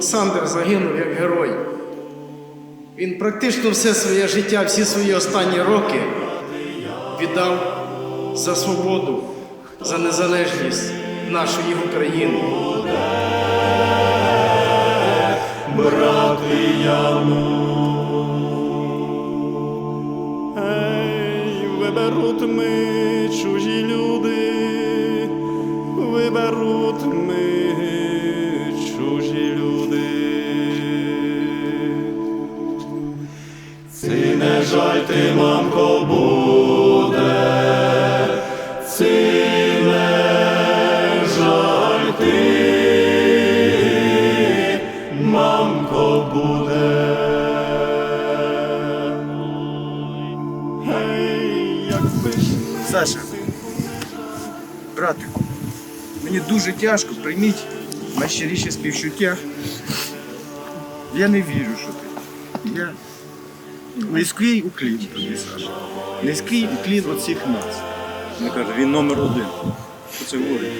Олександр загинув як герой. Він практично все своє життя, всі свої останні роки віддав за свободу, за незалежність нашої України. Ей, виберуть ми чужі люди, виберуть ми ти, мамко, буде, ці не жаль ти, мамко, буде. Саша, братику, мені дуже тяжко, прийміть найщиріше співчуття. Я не вірю, що ти. Я низький уклін тобі, Саша. Низький уклін від всіх нас. Він каже, він номер один. Що це говорить?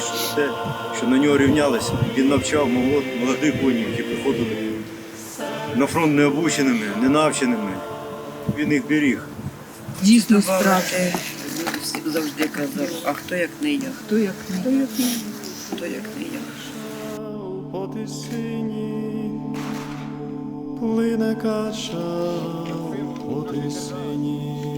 Що те, що на нього рівнялися, він навчав молодих воїнів, які приходили на фронт необученими, ненавченими. Він їх беріг. Дійсно страти. Всім завжди казав, а хто як не я? Хто як не я? Хто як не я? Плине кача по тисині.